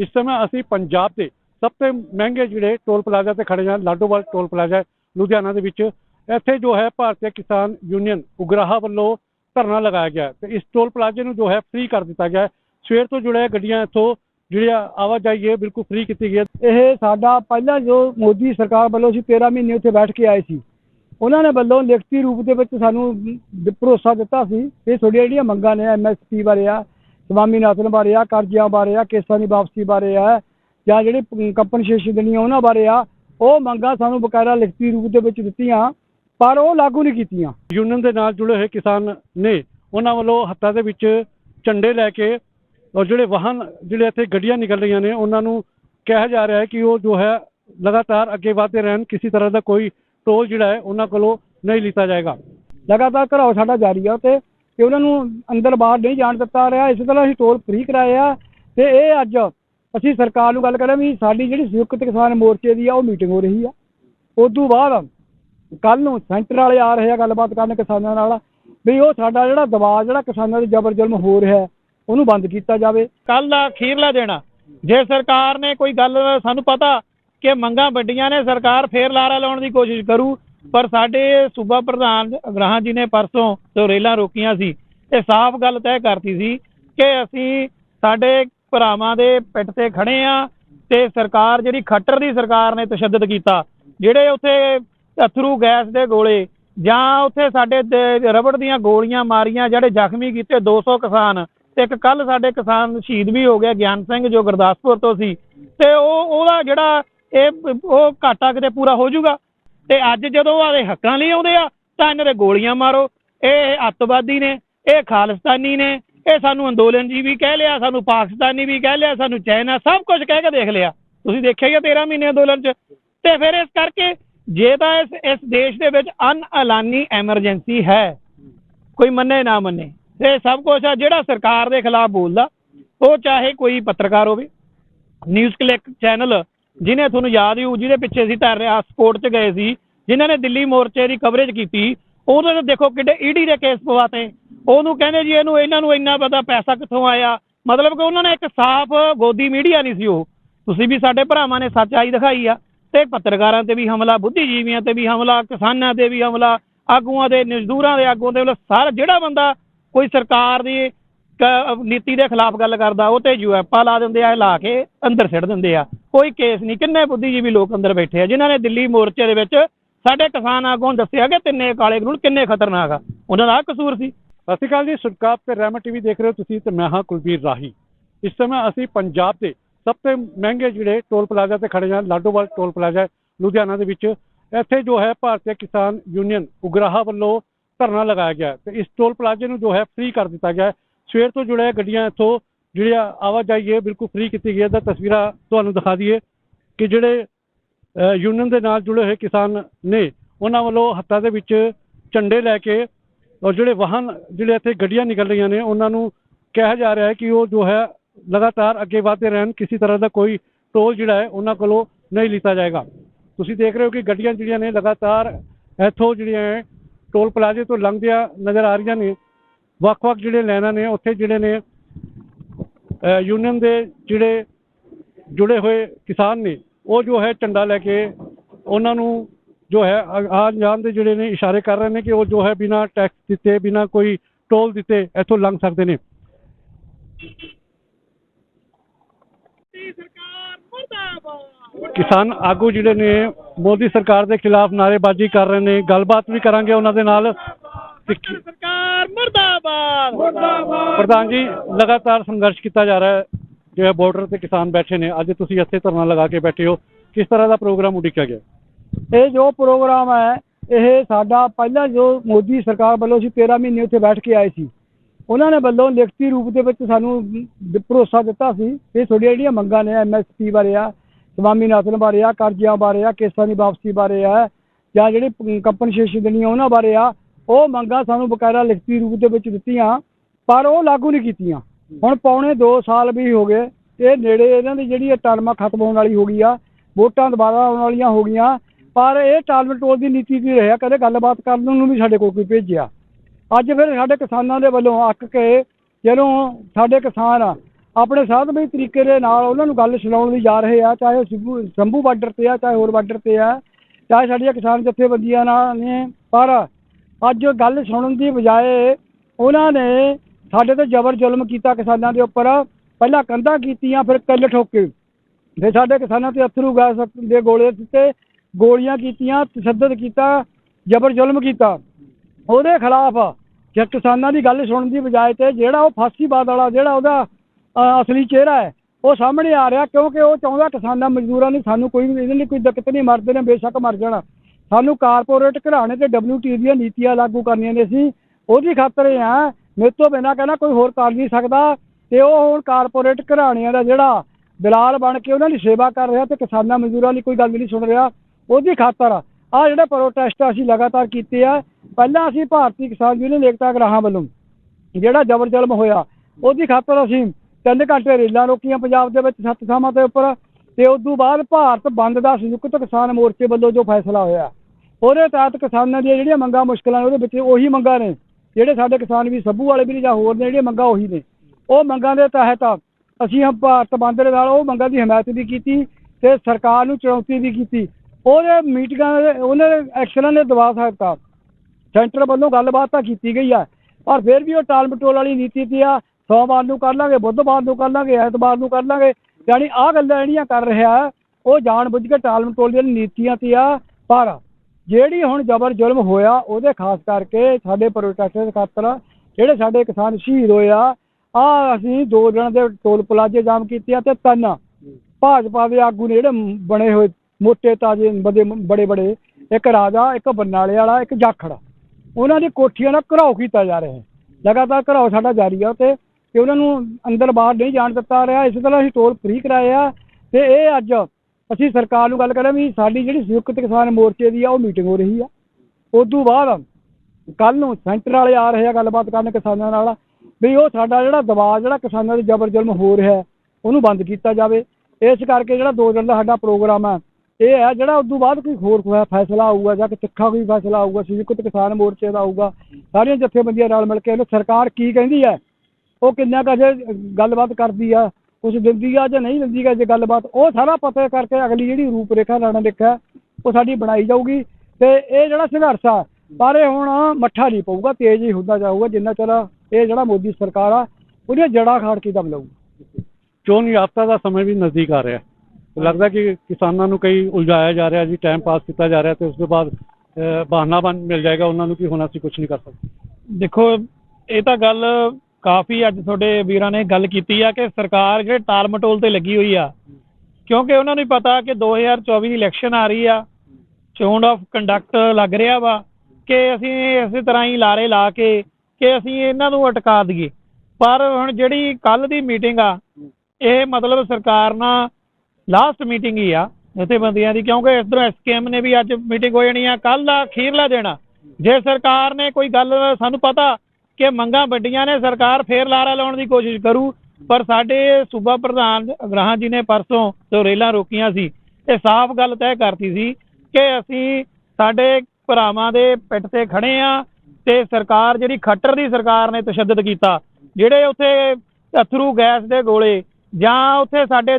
ਇਸ ਸਮੇਂ ਅਸੀਂ ਪੰਜਾਬ ਦੇ ਸਭ ਤੋਂ ਮਹਿੰਗੇ ਜਿਹੜੇ ਟੋਲ ਪਲਾਜ਼ਾ ਤੇ ਖੜੇ ਹਾਂ ਲਾਡੋਵਾਲ ਟੋਲ ਪਲਾਜ਼ਾ ਲੁਧਿਆਣਾ ਦੇ ਵਿੱਚ। ਇੱਥੇ ਜੋ ਹੈ ਭਾਰਤੀ ਕਿਸਾਨ ਯੂਨੀਅਨ ਉਗਰਾਹਾ ਵੱਲੋਂ ਧਰਨਾ ਲਗਾਇਆ ਗਿਆ ਹੈ ਤੇ ਇਸ ਟੋਲ ਪਲਾਜ਼ੇ ਨੂੰ ਜੋ ਹੈ ਫ੍ਰੀ ਕਰ ਦਿੱਤਾ ਗਿਆ ਸਵੇਰ ਤੋਂ ਜੁੜਿਆ ਗੱਡੀਆਂ ਇੱਥੋਂ ਜਿਹੜੀਆਂ ਆਵਾਜਾਈ ਹੈ, ਬਿਲਕੁਲ ਫ੍ਰੀ ਕੀਤੀ ਗਈ ਹੈ। ਇਹ ਸਾਡਾ ਪਹਿਲਾਂ ਜੋ ਮੋਦੀ ਸਰਕਾਰ ਵੱਲੋਂ ਅਸੀਂ 13 ਮਹੀਨੇ ਉੱਥੇ ਬੈਠ ਕੇ ਆਏ ਸੀ, ਉਹਨਾਂ ਨੇ ਵੱਲੋਂ ਲਿਖਤੀ ਰੂਪ ਦੇ ਵਿੱਚ ਸਾਨੂੰ ਭਰੋਸਾ ਦਿੱਤਾ ਸੀ। ਕਿ ਤੁਹਾਡੀਆਂ ਜਿਹੜੀਆਂ ਮੰਗਾਂ ਨੇ ਐਮਐਸਪੀ ਬਾਰੇ ਆ ਸਵਾਮੀਨਾਥਨ ਬਾਰੇ ਆ ਕਰਜ਼ਿਆਂ ਬਾਰੇ ਆ ਕੇਸਾਂ ਦੀ ਵਾਪਸੀ ਬਾਰੇ ਆ ਜਾਂ ਜਿਹੜੀ ਕੰਪਨਸੇਸ਼ਨ ਦੇਣੀ ਆ ਉਹਨਾਂ ਬਾਰੇ ਆ ਉਹ ਮੰਗਾਂ ਸਾਨੂੰ ਬਕਾਇਦਾ ਲਿਖਤੀ ਰੂਪ ਦੇ ਵਿੱਚ ਦਿੱਤੀਆਂ ਪਰ ਉਹ ਲਾਗੂ ਨਹੀਂ ਕੀਤੀਆਂ। ਯੂਨੀਅਨ ਦੇ ਨਾਲ ਜੁੜੇ ਹੋਏ ਕਿਸਾਨ ਨੇ ਉਹਨਾਂ ਵੱਲੋਂ ਹੱਥਾਂ ਦੇ ਵਿੱਚ ਝੰਡੇ ਲੈ ਕੇ ਔਰ ਜਿਹੜੇ ਵਾਹਨ ਜਿਹੜੇ ਇੱਥੇ ਗੱਡੀਆਂ ਨਿਕਲ ਰਹੀਆਂ ਨੇ ਉਹਨਾਂ ਨੂੰ ਕਿਹਾ ਜਾ ਰਿਹਾ ਹੈ ਕਿ ਉਹ ਜੋ ਹੈ ਲਗਾਤਾਰ ਅੱਗੇ ਵਧਦੇ ਰਹਿਣ ਕਿਸੇ ਤਰ੍ਹਾਂ ਦਾ ਕੋਈ ਟੋਲ ਜਿਹੜਾ ਹੈ ਉਹਨਾਂ ਕੋਲੋਂ ਨਹੀਂ ਲਿੱਤਾ ਜਾਏਗਾ। ਲਗਾਤਾਰ ਘਰਾਓ ਸਾਡਾ ਜਾਰੀ ਆ ਤੇ ਕਿ ਉਹਨਾਂ ਨੂੰ ਅੰਦਰ ਬਾਹਰ ਨਹੀਂ ਜਾਣ ਦਿੱਤਾ ਰਿਹਾ। ਇਸੇ ਤਰ੍ਹਾਂ ਅਸੀਂ ਟੋਲ ਫ੍ਰੀ ਕਰਾਏ ਆ ਤੇ ਇਹ ਅੱਜ ਅਸੀਂ ਸਰਕਾਰ ਨੂੰ ਗੱਲ ਕਰਾਂ ਵੀ ਸਾਡੀ ਜਿਹੜੀ ਸੰਯੁਕਤ ਕਿਸਾਨ ਮੋਰਚੇ ਦੀ ਆ, ਉਹ ਮੀਟਿੰਗ ਹੋ ਰਹੀ ਆ। ਉਸ ਤੋਂ ਬਾਅਦ ਕੱਲ ਨੂੰ ਸੈਂਟਰ ਵਾਲੇ ਆ ਰਹੇ ਆ ਗੱਲਬਾਤ ਕਰਨ ਕਿਸਾਨਾਂ ਨਾਲ ਵੀ ਉਹ ਸਾਡਾ ਜਿਹੜਾ ਦਬਾਅ, ਜਿਹੜਾ ਕਿਸਾਨਾਂ ਦੇ ਜ਼ਬਰ ਜ਼ੁਲਮ ਹੋ ਰਿਹਾ ਉਹਨੂੰ ਬੰਦ ਕੀਤਾ ਜਾਵੇ। ਕੱਲ ਦਾ ਅਖੀਰਲਾ ਦੇਣਾ। ਜੇ ਸਰਕਾਰ ਨੇ ਕੋਈ ਗੱਲ, ਸਾਨੂੰ ਪਤਾ ਕਿ ਮੰਗਾਂ ਵੱਡੀਆਂ ਨੇ, ਸਰਕਾਰ ਫੇਰ ਲਾਰਾ ਲਾਉਣ ਦੀ ਕੋਸ਼ਿਸ਼ ਕਰੂ। ਪਰ ਸਾਡੇ ਸੂਬਾ ਪ੍ਰਧਾਨ ਗ੍ਰਾਹਾਂ ਜੀ ਨੇ ਪਰਸੋਂ ਜੋ ਰੇਲਾਂ ਰੋਕੀਆਂ ਸੀ, ਇਹ ਸਾਫ਼ ਗੱਲ ਤੈਅ ਕਰਤੀ ਸੀ ਕਿ ਅਸੀਂ ਸਾਡੇ ਭਰਾਵਾਂ ਦੇ ਪਿੱਠ ਤੇ ਖੜੇ ਆ ਤੇ ਸਰਕਾਰ ਜਿਹੜੀ ਖੱਟਰ ਦੀ ਸਰਕਾਰ ਨੇ ਤਸ਼ੱਦਦ ਕੀਤਾ, ਜਿਹੜੇ ਉੱਥੇ ਅਥਰੂ ਗੈਸ ਦੇ ਗੋਲੇ ਜਾਂ ਉੱਥੇ ਸਾਡੇ ਰਬੜ ਦੀਆਂ ਗੋਲੀਆਂ ਮਾਰੀਆਂ, ਜਿਹੜੇ ਜ਼ਖਮੀ ਕੀਤੇ 200 ਕਿਸਾਨ ਤੇ ਇੱਕ ਕੱਲ ਸਾਡੇ ਕਿਸਾਨ ਸ਼ਹੀਦ ਵੀ ਹੋ ਗਿਆ ਗਿਆਨ ਸਿੰਘ ਜੋ ਗੁਰਦਾਸਪੁਰ ਤੋਂ ਸੀ ਤੇ ਉਹ ਉਹਦਾ ਜਿਹੜਾ ਇਹ ਉਹ ਘਾਟਾ ਕਿਤੇ ਪੂਰਾ ਹੋ ਜਾਊਗਾ। ਤੇ ਅੱਜ ਜਦੋਂ ਆਦੇ ਹੱਕਾਂ ਲਈ ਆਉਂਦੇ ਆ, ਤਾਂ ਇਹਨਾਂ ਦੇ ਗੋਲੀਆਂ ਮਾਰੋ। ਇਹ ਅੱਤਵਾਦੀ ਨੇ, ਇਹ ਖਾਲਿਸਤਾਨੀ ਨੇ, ਇਹ ਸਾਨੂੰ ਅੰਦੋਲਨ ਜੀ ਵੀ ਕਹਿ ਲਿਆ, ਸਾਨੂੰ ਪਾਕਿਸਤਾਨੀ ਵੀ ਕਹਿ ਲਿਆ, ਸਾਨੂੰ ਚਾਈਨਾ ਸਭ ਕੁਝ ਕਹਿ ਕੇ ਦੇਖ ਲਿਆ। ਤੁਸੀਂ ਦੇਖਿਆ ਹੀ ਆ 13 ਮਹੀਨੇ ਅੰਦੋਲਨ ਚ। ਤੇ ਫਿਰ ਇਸ ਕਰਕੇ ਜੇ ਤਾਂ ਇਸ ਇਸ ਦੇਸ਼ ਦੇ ਵਿੱਚ ਅਨਐਲਾਨੀ ਐਮਰਜੈਂਸੀ ਹੈ, ਕੋਈ ਮੰਨੇ ਨਾ ਮੰਨੇ ਇਹ ਸਭ ਕੁਝ ਆ ਜਿਹੜਾ ਸਰਕਾਰ ਦੇ ਖਿਲਾਫ ਬੋਲਦਾ, ਉਹ ਚਾਹੇ ਕੋਈ ਪੱਤਰਕਾਰ ਹੋਵੇ। ਨਿਊਜ਼ ਕਲਿੱਕ ਚੈਨਲ ਜਿਹਨੇ ਤੁਹਾਨੂੰ ਯਾਦ ਹੀ ਹੋਊ, ਜਿਹਦੇ ਪਿੱਛੇ ਅਸੀਂ ਧਰ ਰਿਹਾ ਸਪੋਰਟ 'ਚ ਗਏ ਸੀ, ਜਿਨ੍ਹਾਂ ਨੇ ਦਿੱਲੀ ਮੋਰਚੇ ਦੀ ਕਵਰੇਜ ਕੀਤੀ ਉਹਨਾਂ ਨੇ ਦੇਖੋ ਕਿੱਡੇ ਈਡੀ ਦੇ ਕੇਸ ਪਵਾਤੇ ਉਹਨੂੰ ਕਹਿੰਦੇ ਜੀ, ਇਹਨੂੰ, ਇਹਨਾਂ ਨੂੰ ਇੰਨਾ ਪਤਾ ਪੈਸਾ ਕਿੱਥੋਂ ਆਇਆ। ਮਤਲਬ ਕਿ ਉਹਨਾਂ ਨੇ ਇੱਕ ਸਾਫ਼ ਗੋਦੀ ਮੀਡੀਆ ਨਹੀਂ ਸੀ ਉਹ। ਤੁਸੀਂ ਵੀ ਸਾਡੇ ਭਰਾਵਾਂ ਨੇ ਸੱਚਾਈ ਦਿਖਾਈ ਆ। ਤੇ ਪੱਤਰਕਾਰਾਂ ਤੇ ਵੀ ਹਮਲਾ, ਬੁੱਧੀਜੀਵੀਆਂ ਤੇ ਵੀ ਹਮਲਾ, ਕਿਸਾਨਾਂ ਤੇ ਵੀ ਹਮਲਾ, ਆਗੂਆਂ ਦੇ, ਮਜ਼ਦੂਰਾਂ ਦੇ ਆਗੂਆਂ ਦੇ ਵੱਲੋਂ ਸਾਰਾ, ਜਿਹੜਾ ਬੰਦਾ ਕੋਈ ਸਰਕਾਰ ਦੀ ਨੀਤੀ ਦੇ ਖਿਲਾਫ ਗੱਲ ਕਰਦਾ, ਉਹ ਤੇ ਯੂਐਫਆ ਲਾ ਦਿੰਦੇ ਆ ਲਾ ਕੇ ਅੰਦਰ ਸਿੱਟ ਦਿੰਦੇ ਆ। ਕੋਈ ਕੇਸ ਨਹੀਂ, ਕਿੰਨੇ ਬੁੱਧੀਜੀਵੀ ਲੋਕ ਅੰਦਰ ਬੈਠੇ ਆ, ਜਿਨ੍ਹਾਂ ਨੇ ਦਿੱਲੀ ਮੋਰਚੇ ਦੇ ਵਿੱਚ ਸਾਡੇ ਕਿਸਾਨ ਆਗੂਆਂ ਨੂੰ ਦੱਸਿਆ ਕਿ ਤਿੰਨੇ ਕਾਲੇ ਕਾਨੂੰਨ ਕਿੰਨੇ ਖਤਰਨਾਕ ਆ। ਉਹਨਾਂ ਦਾ ਆਹ ਕਸੂਰ ਸੀ। ਸਤਿ ਸ਼੍ਰੀ ਅਕਾਲ ਜੀ, ਸੁਰਕਾਪ ਤੇ ਰਹਿਮਾ ਟੀਵੀ ਦੇਖ ਰਹੇ ਹੋ ਤੁਸੀਂ ਤੇ ਮੈਂ ਹਾਂ ਕੁਲਬੀਰ ਰਾਹੀ। ਇਸ ਸਮੇਂ ਅਸੀਂ ਪੰਜਾਬ ਦੇ ਸਭ ਤੋਂ ਮਹਿੰਗੇ ਜਿਹੜੇ ਟੋਲ ਪਲਾਜ਼ਾ ਤੇ ਖੜੇ ਹਾਂ, ਲਾਡੋਵਾਲ ਟੋਲ ਪਲਾਜ਼ਾ, ਲੁਧਿਆਣਾ ਦੇ ਵਿੱਚ, ਇੱਥੇ ਜੋ ਹੈ ਭਾਰਤੀ ਕਿਸਾਨ ਯੂਨੀਅਨ ਉਗਰਾਹਾ ਵੱਲੋਂ ਧਰਨਾ ਲਗਾਇਆ ਗਿਆ ਤੇ ਇਸ ਟੋਲ ਪਲਾਜ਼ੇ ਨੂੰ ਜੋ ਹੈ ਫ੍ਰੀ ਕਰ ਦਿੱਤਾ ਗਿਆ ਸਵੇਰ ਤੋਂ ਜੁੜਿਆ ਗੱਡੀਆਂ ਇੱਥੋਂ ਜਿਹੜੀਆਂ ਆਵਾਜਾਈ ਹੈ, ਬਿਲਕੁਲ ਫ੍ਰੀ ਕੀਤੀ ਗਈ ਹੈ। ਤਾਂ ਤਸਵੀਰਾਂ ਤੁਹਾਨੂੰ ਦਿਖਾ ਦਈਏ ਕਿ ਜਿਹੜੇ ਯੂਨੀਅਨ ਦੇ ਨਾਲ ਜੁੜੇ ਹੋਏ ਕਿਸਾਨ ਨੇ, ਉਹਨਾਂ ਵੱਲੋਂ ਹੱਥਾਂ ਦੇ ਵਿੱਚ ਝੰਡੇ ਲੈ ਕੇ ਔਰ ਜਿਹੜੇ ਵਾਹਨ, ਜਿਹੜੇ ਇੱਥੇ ਗੱਡੀਆਂ ਨਿਕਲ ਰਹੀਆਂ ਨੇ, ਉਹਨਾਂ ਨੂੰ ਕਿਹਾ ਜਾ ਰਿਹਾ ਹੈ ਕਿ ਉਹ ਜੋ ਹੈ, ਲਗਾਤਾਰ ਅੱਗੇ ਵਧਦੇ ਰਹਿਣ। ਕਿਸੇ ਤਰ੍ਹਾਂ ਦਾ ਕੋਈ ਟੋਲ ਜਿਹੜਾ ਹੈ, ਉਹਨਾਂ ਕੋਲੋਂ ਨਹੀਂ ਲਿੱਤਾ ਜਾਏਗਾ। ਤੁਸੀਂ ਦੇਖ ਰਹੇ ਹੋ ਕਿ ਗੱਡੀਆਂ ਜਿਹੜੀਆਂ ਨੇ, ਲਗਾਤਾਰ ਇੱਥੋਂ ਜਿਹੜੀਆਂ ਟੋਲ ਪਲਾਜ਼ੇ ਤੋਂ ਲੰਘਦੀਆਂ ਨਜ਼ਰ ਆ ਰਹੀਆਂ ਨੇ। ਵੱਖ-ਵੱਖ ਜਿਹੜੇ ਲਾਈਨਾਂ ਨੇ, ਉੱਥੇ ਜਿਹੜੇ ਨੇ ਯੂਨੀਅਨ ਦੇ ਜਿਹੜੇ ਜੁੜੇ ਹੋਏ ਕਿਸਾਨ ਨੇ, ਉਹ ਜੋ ਹੈ ਝੰਡਾ ਲੈ ਕੇ ਉਹਨਾਂ ਨੂੰ ਜੋ ਹੈ ਆਉਣ ਜਾਣ ਦੇ ਜਿਹੜੇ ਨੇ ਇਸ਼ਾਰੇ ਕਰ ਰਹੇ ਨੇ ਕਿ ਉਹ ਜੋ ਹੈ ਬਿਨਾ ਟੈਕਸ ਦਿੱਤੇ, ਬਿਨਾ ਕੋਈ ਟੋਲ ਦਿੱਤੇ ਇੱਥੋਂ ਲੰਘ ਸਕਦੇ ਨੇ। ਕਿਸਾਨ ਆਗੂ ਜਿਹੜੇ ਨੇ, ਮੋਦੀ ਸਰਕਾਰ ਦੇ ਖਿਲਾਫ ਨਾਅਰੇਬਾਜ਼ੀ ਕਰ ਰਹੇ ਨੇ, ਗੱਲਬਾਤ ਵੀ ਕਰਾਂਗੇ ਉਹਨਾਂ ਦੇ ਨਾਲ। ਸਰਕਾਰ ਮਰਦਾਬਾਦ। ਪ੍ਰਧਾਨ ਜੀ, ਲਗਾਤਾਰ ਸੰਘਰਸ਼ ਕੀਤਾ ਜਾ ਰਿਹਾ ਹੈ। ਜਿਵੇਂ ਬਾਰਡਰ ਤੇ ਕਿਸਾਨ ਬੈਠੇ ਨੇ। ਅੱਜ ਤੁਸੀਂ ਇੱਥੇ ਧਰਨਾ ਲਗਾ ਕੇ ਬੈਠੇ ਹੋ। ਕਿਸ ਤਰ੍ਹਾਂ ਦਾ ਪ੍ਰੋਗਰਾਮ ਉਡੀਕਿਆ ਗਿਆ? ਇਹ ਜੋ ਪ੍ਰੋਗਰਾਮ ਹੈ, ਇਹ ਸਾਡਾ ਪਹਿਲਾਂ ਜੋ ਮੋਦੀ ਸਰਕਾਰ ਵੱਲੋਂ ਅਸੀਂ 13 ਮਹੀਨੇ ਉੱਥੇ ਬੈਠ ਕੇ ਆਏ ਸੀ, ਉਹਨਾਂ ਨੇ ਵੱਲੋਂ ਲਿਖਤੀ ਰੂਪ ਦੇ ਵਿੱਚ ਸਾਨੂੰ ਭਰੋਸਾ ਦਿੱਤਾ ਸੀ। ਕਿ ਤੁਹਾਡੀਆਂ ਜਿਹੜੀਆਂ ਮੰਗਾਂ ਨੇ ਐਮਐਸਪੀ ਬਾਰੇ ਆ, ਸਵਾਮੀਨਾਥਨ ਬਾਰੇ ਆ, ਕਰਜ਼ਿਆਂ ਬਾਰੇ ਆ, ਕੇਸਾਂ ਦੀ ਵਾਪਸੀ ਬਾਰੇ ਆ, ਜਾਂ ਜਿਹੜੀ ਕੰਪਨਸੇਸ਼ਨ ਦੇਣੀ ਆ ਉਹਨਾਂ ਬਾਰੇ ਆ ਉਹ ਮੰਗਾਂ ਸਾਨੂੰ ਬਕਾਇਦਾ ਲਿਖਤੀ ਰੂਪ ਦੇ ਵਿੱਚ ਦਿੱਤੀਆਂ, ਪਰ ਉਹ ਲਾਗੂ ਨਹੀਂ ਕੀਤੀਆਂ। ਹੁਣ ਪੌਣੇ 2 ਸਾਲ ਵੀ ਹੋ ਗਏ, ਇਹ ਨੇੜੇ ਇਹਨਾਂ ਦੀ ਜਿਹੜੀ ਇਹ ਟਰਮ ਖਤਮ ਹੋਣ ਵਾਲੀ ਹੋ ਗਈ ਆ, ਵੋਟਾਂ ਦੁਬਾਰਾ ਆਉਣ ਵਾਲੀਆਂ ਹੋ ਗਈਆਂ, ਪਰ ਇਹ ਟਾਲਮ ਟੋਲ ਦੀ ਨੀਤੀ ਕੀ ਰਿਹਾ ਕਦੇ ਗੱਲਬਾਤ ਕਰਨ ਨੂੰ ਵੀ ਸਾਡੇ ਕੋਲ ਕੋਈ ਭੇਜਿਆ। ਅੱਜ ਫਿਰ ਸਾਡੇ ਕਿਸਾਨਾਂ ਦੇ ਵੱਲੋਂ ਅੱਕ ਕੇ ਜਦੋਂ ਸਾਡੇ ਕਿਸਾਨ ਆਪਣੇ ਸਾਧਮਈ ਤਰੀਕੇ ਦੇ ਨਾਲ ਉਹਨਾਂ ਨੂੰ ਗੱਲ ਸੁਣਾਉਣ ਲਈ ਜਾ ਰਹੇ ਆ, ਚਾਹੇ ਉਹ ਸਿੱਬੂ ਸ਼ੰਭੂ ਬਾਰਡਰ ਤੇ ਆ, ਚਾਹੇ ਹੋਰ ਬਾਰਡਰ ਤੇ ਆ, ਚਾਹੇ ਸਾਡੀਆਂ ਕਿਸਾਨ ਜਥੇਬੰਦੀਆਂ ਨਾਲ ਨੇ, ਪਰ ਅੱਜ ਗੱਲ ਸੁਣਨ ਦੀ ਬਜਾਏ ਉਹਨਾਂ ਨੇ ਸਾਡੇ ਤੇ ਜ਼ਬਰ ਜ਼ੁਲਮ ਕੀਤਾ ਕਿਸਾਨਾਂ ਦੇ ਉੱਪਰ। ਪਹਿਲਾਂ ਕੰਧਾਂ ਕੀਤੀਆਂ, ਫਿਰ ਕੱਲ ਠੋਕੇ। ਫਿਰ ਸਾਡੇ ਕਿਸਾਨਾਂ ਤੇ ਅਥਰੂ ਗੈਸ ਦੇ ਗੋਲੇ ਦਿੱਤੇ, ਗੋਲੀਆਂ ਕੀਤੀਆਂ, ਤਸ਼ੱਦਦ ਕੀਤਾ, ਜ਼ਬਰ ਜ਼ੁਲਮ ਕੀਤਾ। ਉਹਦੇ ਖਿਲਾਫ ਜੇ ਕਿਸਾਨਾਂ ਦੀ ਗੱਲ ਸੁਣਨ ਦੀ ਬਜਾਏ ਤੇ ਜਿਹੜਾ ਉਹ ਫਾਸੀਵਾਦ ਵਾਲਾ, ਜਿਹੜਾ ਉਹਦਾ ਅਸਲੀ ਚਿਹਰਾ ਹੈ, ਉਹ ਸਾਹਮਣੇ ਆ ਰਿਹਾ ਕਿਉਂਕਿ ਉਹ ਚਾਹੁੰਦਾ ਕਿਸਾਨਾਂ, ਮਜ਼ਦੂਰਾਂ ਨੇ ਸਾਨੂੰ ਕੋਈ ਵੀ ਇਹਦੇ ਲਈ ਕੋਈ ਦਿੱਕਤ ਨਹੀਂ, ਮਰਦੇ ਨੇ, ਬੇਸ਼ੱਕ ਮਰ ਜਾਣਾ। ਸਾਨੂੰ ਕਾਰਪੋਰੇਟ ਘਰਾਣੇ ਤੇ ਡਬਲਯੂਟੀ ਦੀਆਂ ਨੀਤੀਆਂ ਲਾਗੂ ਕਰਨੀਆਂ ਨੇ ਅਸੀਂ। ਉਹਦੀ ਖਾਤਰ ਇਹ ਆ, ਮੇਰੇ ਤੋਂ ਬਿਨਾਂ ਕਹਿੰਦਾ ਕੋਈ ਹੋਰ ਕਰ ਨਹੀਂ ਸਕਦਾ। ਤੇ ਉਹ ਹੁਣ ਕਾਰਪੋਰੇਟ ਘਰਾਣਿਆਂ ਦਾ ਜਿਹੜਾ ਦਲਾਲ ਬਣ ਕੇ ਉਹਨਾਂ ਦੀ ਸੇਵਾ ਕਰ ਰਿਹਾ ਤੇ ਕਿਸਾਨਾਂ ਮਜ਼ਦੂਰਾਂ ਲਈ ਕੋਈ ਗੱਲ ਨਹੀਂ ਸੁਣ ਰਿਹਾ। ਉਹਦੀ ਖਾਤਰ ਆ ਜਿਹੜੇ ਪ੍ਰੋਟੈਸਟ ਅਸੀਂ ਲਗਾਤਾਰ ਕੀਤੇ ਆ, ਪਹਿਲਾਂ ਅਸੀਂ ਭਾਰਤੀ ਕਿਸਾਨ ਯੂਨੀਅਨ ਏਕਤਾ ਗ੍ਰਾਹਾਂ ਵੱਲੋਂ ਜਿਹੜਾ ਜ਼ਬਰ ਜਲਮ ਹੋਇਆ, ਉਹਦੀ ਖਾਤਰ ਅਸੀਂ ਤਿੰਨ ਘੰਟੇ ਰੇਲਾਂ ਰੋਕੀਆਂ ਪੰਜਾਬ ਦੇ ਵਿੱਚ ਸੱਤ ਥਾਵਾਂ ਦੇ ਉੱਪਰ। ਤੇ ਉਸ ਤੋਂ ਬਾਅਦ ਭਾਰਤ ਬੰਦ ਦਾ ਸੰਯੁਕਤ ਕਿਸਾਨ ਮੋਰਚੇ ਵੱਲੋਂ ਜੋ ਫੈਸਲਾ ਹੋਇਆ ਉਹਦੇ ਤਹਿਤ ਕਿਸਾਨਾਂ ਦੀਆਂ ਜਿਹੜੀਆਂ ਮੰਗਾਂ ਮੁਸ਼ਕਲਾਂ ਨੇ, ਉਹਦੇ ਵਿੱਚ ਉਹੀ ਮੰਗਾਂ ਨੇ, ਜਿਹੜੇ ਸਾਡੇ ਕਿਸਾਨ ਵੀ ਸੱਭੂ ਵਾਲੇ ਵੀ ਨੇ ਜਾਂ ਹੋਰ ਨੇ, ਜਿਹੜੀਆਂ ਮੰਗਾਂ ਉਹੀ ਨੇ। ਉਹ ਮੰਗਾਂ ਦੇ ਤਹਿਤ ਅਸੀਂ ਭਾਰਤ ਬੰਦ ਦੇ ਨਾਲ ਉਹ ਮੰਗਾਂ ਦੀ ਹਮਾਇਤ ਵੀ ਕੀਤੀ ਤੇ ਸਰਕਾਰ ਨੂੰ ਚੁਣੌਤੀ ਵੀ ਕੀਤੀ। ਉਹਦੇ ਮੀਟਿੰਗਾਂ ਦੇ, ਉਹਨਾਂ ਦੇ ਐਕਸ਼ਨਾਂ ਨੇ ਦਬਾਅ ਦਿੱਤਾ। ਸੈਂਟਰ ਵੱਲੋਂ ਗੱਲਬਾਤ ਤਾਂ ਕੀਤੀ ਗਈ ਆ, ਪਰ ਫਿਰ ਵੀ ਉਹ ਟਾਲ ਮਟੋਲ ਵਾਲੀ ਨੀਤੀ ਤੇ ਆ, ਸੋਮਵਾਰ ਨੂੰ ਕਰ ਲਾਂਗੇ, ਬੁੱਧਵਾਰ ਨੂੰ ਕਰ ਲਾਂਗੇ, ਐਤਵਾਰ ਨੂੰ ਕਰ ਲਾਂਗੇ, ਯਾਨੀ ਆਹ ਗੱਲਾਂ ਜਿਹੜੀਆਂ ਕਰ ਰਿਹਾ, ਉਹ ਜਾਣ ਬੁੱਝ ਕੇ ਟਾਲ ਮਟੋਲ ਦੀਆਂ ਨੀਤੀਆਂ ਤੇ ਆ, ਪਰ ਜਿਹੜੀ ਹੁਣ ਜ਼ਬਰ ਜ਼ੁਲਮ ਹੋਇਆ ਉਹਦੇ ਖਾਸ ਕਰਕੇ ਸਾਡੇ ਪ੍ਰੋਟੈਸਟ ਦੇ ਖਾਤਰ ਜਿਹੜੇ ਸਾਡੇ ਕਿਸਾਨ ਸ਼ਹੀਦ ਹੋਏ ਆ ਆ ਅਸੀਂ ਦੋ ਦਿਨ ਦੇ ਟੋਲ ਪਲਾਜ਼ੇ ਜਾਮ ਕੀਤੇ ਆ ਤੇ ਤਿੰਨ ਭਾਜਪਾ ਦੇ ਆਗੂ ਨੇ ਜਿਹੜੇ ਬਣੇ ਹੋਏ ਮੋਟੇ ਤਾਜੇ ਬੜੇ ਬੜੇ ਬੜੇ ਇੱਕ ਰਾਜਾ ਇੱਕ ਬਰਨਾਲੇ ਵਾਲਾ ਇੱਕ ਜਾਖੜ। ਉਹਨਾਂ ਦੀ ਕੋਠੀਆਂ ਦਾ ਘਰਾਓ ਕੀਤਾ ਜਾ ਰਿਹਾ ਹੈ। ਲਗਾਤਾਰ ਘਰਾਓ ਸਾਡਾ ਜਾਰੀ ਆ ਤੇ ਕਿ ਉਹਨਾਂ ਨੂੰ ਅੰਦਰ ਬਾਹਰ ਨਹੀਂ ਜਾਣ ਦਿੱਤਾ ਰਿਹਾ। ਇਸੇ ਤਰ੍ਹਾਂ ਅਸੀਂ ਟੋਲ ਫ੍ਰੀ ਕਰਾਏ ਆ ਤੇ ਇਹ ਅੱਜ ਅਸੀਂ ਸਰਕਾਰ ਨੂੰ ਗੱਲ ਕਰਾਂ ਵੀ ਸਾਡੀ ਜਿਹੜੀ ਸੰਯੁਕਤ ਕਿਸਾਨ ਮੋਰਚੇ ਦੀ ਆ, ਉਹ ਮੀਟਿੰਗ ਹੋ ਰਹੀ ਆ। ਉਸ ਤੋਂ ਬਾਅਦ ਕੱਲ ਨੂੰ ਸੈਂਟਰ ਵਾਲੇ ਆ ਰਹੇ ਆ ਗੱਲਬਾਤ ਕਰਨ ਕਿਸਾਨਾਂ ਨਾਲ ਵੀ ਉਹ ਸਾਡਾ ਜਿਹੜਾ ਦਬਾਅ, ਜਿਹੜਾ ਕਿਸਾਨਾਂ ਦੇ ਜ਼ਬਰ ਜ਼ੁਲਮ ਹੋ ਰਿਹਾ, ਉਹਨੂੰ ਬੰਦ ਕੀਤਾ ਜਾਵੇ। ਇਸ ਕਰਕੇ ਜਿਹੜਾ ਦੋ ਦਿਨ ਦਾ ਸਾਡਾ ਪ੍ਰੋਗਰਾਮ ਹੈ ਇਹ ਹੈ ਜਿਹੜਾ ਉਸ ਤੋਂ ਬਾਅਦ ਕੋਈ ਹੋਰ ਕੋਈ ਫੈਸਲਾ ਆਊਗਾ ਜਾਂ ਕਿ ਤਿੱਖਾ ਕੋਈ ਫੈਸਲਾ ਆਊਗਾ, ਸੰਯੁਕਤ ਕਿਸਾਨ ਮੋਰਚੇ ਦਾ ਆਊਗਾ, ਸਾਰੀਆਂ ਜਥੇਬੰਦੀਆਂ ਨਾਲ ਮਿਲ ਕੇ ਇਹਨੂੰ ਸਰਕਾਰ ਕੀ ਕਹਿੰਦੀ ਹੈ ਉਹ ਕਿੰਨਾ ਕੁ ਅਜੇ ਗੱਲਬਾਤ ਕਰਦੀ ਆ ਕੁਝ ਦਿੰਦੀ ਆ ਜਾਂ ਨਹੀਂ ਦਿੰਦੀ ਆ ਜੇ ਗੱਲਬਾਤ ਉਹ ਸਾਰਾ ਪਤਾ ਕਰਕੇ ਅਗਲੀ ਜਿਹੜੀ ਰੂਪ ਰੇਖਾ ਲਾਣਾ ਲਿਖਿਆ ਉਹ ਸਾਡੀ ਬਣਾਈ ਜਾਊਗੀ। ਤੇ ਇਹ ਜਿਹੜਾ ਸੰਘਰਸ਼ ਆ ਪਰ ਇਹ ਹੁਣ ਮੱਠਾ ਨਹੀਂ ਪਊਗਾ ਤੇਜ਼ ਹੀ ਹੁੰਦਾ ਜਾਊਗਾ ਜਿੰਨਾ ਚਿਰ ਇਹ ਜਿਹੜਾ ਮੋਦੀ ਸਰਕਾਰ ਆ ਉਹਦੀਆਂ ਜੜ੍ਹਾਂ ਖਾੜ ਕੇ ਦਮ ਲਊ ਚੋਣ ਯਾਫਤਾ ਦਾ ਸਮੇਂ ਵੀ ਨਜ਼ਦੀਕ ਆ ਰਿਹਾ। ਹੈ। ਲੱਗਦਾ ਕਿ ਕਿਸਾਨਾਂ ਨੂੰ ਕਈ ਉਲਝਾਇਆ ਜਾ ਰਿਹਾ ਜੀ ਟਾਈਮ ਪਾਸ ਕੀਤਾ ਜਾ ਰਿਹਾ ਤੇ ਉਸ ਤੋਂ ਬਾਅਦ ਬਹਾਨਾ ਬਣ ਮਿਲ ਜਾਏਗਾ। ਉਹਨਾਂ ਨੂੰ ਕਿ ਹੁਣ ਅਸੀਂ ਕੁਝ ਨਹੀਂ ਕਰ ਸਕਦੇ। ਦੇਖੋ ਇਹ ਤਾਂ ਗੱਲ ਕਾਫੀ ਅੱਜ ਤੁਹਾਡੇ ਵੀਰਾਂ ਨੇ ਗੱਲ ਕੀਤੀ ਆ ਕਿ ਸਰਕਾਰ ਜਿਹੜੇ ਟਾਲ ਮਟੋਲ ਤੇ ਲੱਗੀ ਹੋਈ ਆ, ਕਿਉਂਕਿ ਉਹਨਾਂ ਨੂੰ ਪਤਾ ਕਿ 2024 ਦੀ ਇਲੈਕਸ਼ਨ ਆ ਰਹੀ ਆ, ਚੋਣ ਆਫ ਕੰਡਕਟ ਲੱਗ ਰਿਹਾ ਵਾ, ਕਿ ਅਸੀਂ ਇਸੇ ਤਰ੍ਹਾਂ ਹੀ ਲਾਰੇ ਲਾ ਕੇ, ਕਿ ਅਸੀਂ ਇਹਨਾਂ ਨੂੰ ਅਟਕਾ ਦਈਏ। ਪਰ ਹੁਣ ਜਿਹੜੀ ਕੱਲ ਦੀ ਮੀਟਿੰਗ ਆ, ਇਹ ਮਤਲਬ ਸਰਕਾਰ ਨਾਲ ਲਾਸਟ ਮੀਟਿੰਗ ਹੀ ਆ ਜਥੇਬੰਦੀਆਂ ਦੀ, ਕਿਉਂਕਿ ਇਧਰੋਂ ਐਸਕੇਐਮ ਨੇ ਵੀ ਅੱਜ ਮੀਟਿੰਗ ਹੋ ਜਾਣੀ ਆ ਕੱਲ ਦਾ ਅਖੀਰਲਾ ਦੇਣਾ ਜੇ ਸਰਕਾਰ ਨੇ ਕੋਈ ਗੱਲ, ਸਾਨੂੰ ਪਤਾ ਕਿ ਮੰਗਾਂ ਵੱਡੀਆਂ ਨੇ, ਸਰਕਾਰ ਫੇਰ ਲਾਰਾ ਲਾਉਣ ਦੀ ਕੋਸ਼ਿਸ਼ ਕਰੂ। ਪਰ ਸਾਡੇ ਸੂਬਾ ਪ੍ਰਧਾਨ ਅਗਰਾਹਾਂ ਜੀ ਨੇ ਪਰਸੋਂ ਜੋ ਰੇਲਾਂ ਰੋਕੀਆਂ ਸੀ, ਇਹ ਸਾਫ਼ ਗੱਲ ਤੈਅ ਕਰਤੀ ਸੀ ਕਿ ਅਸੀਂ ਸਾਡੇ ਭਰਾਵਾਂ ਦੇ ਪਿੱਠ ਤੇ ਖੜੇ ਆ ਤੇ ਸਰਕਾਰ ਜਿਹੜੀ ਖੱਟਰ ਦੀ ਸਰਕਾਰ ਨੇ ਤਸ਼ੱਦਦ ਕੀਤਾ, ਜਿਹੜੇ ਉੱਥੇ ਅਥਰੂ ਗੈਸ ਦੇ ਗੋਲੇ ਜਾਂ ਉੱਥੇ ਸਾਡੇ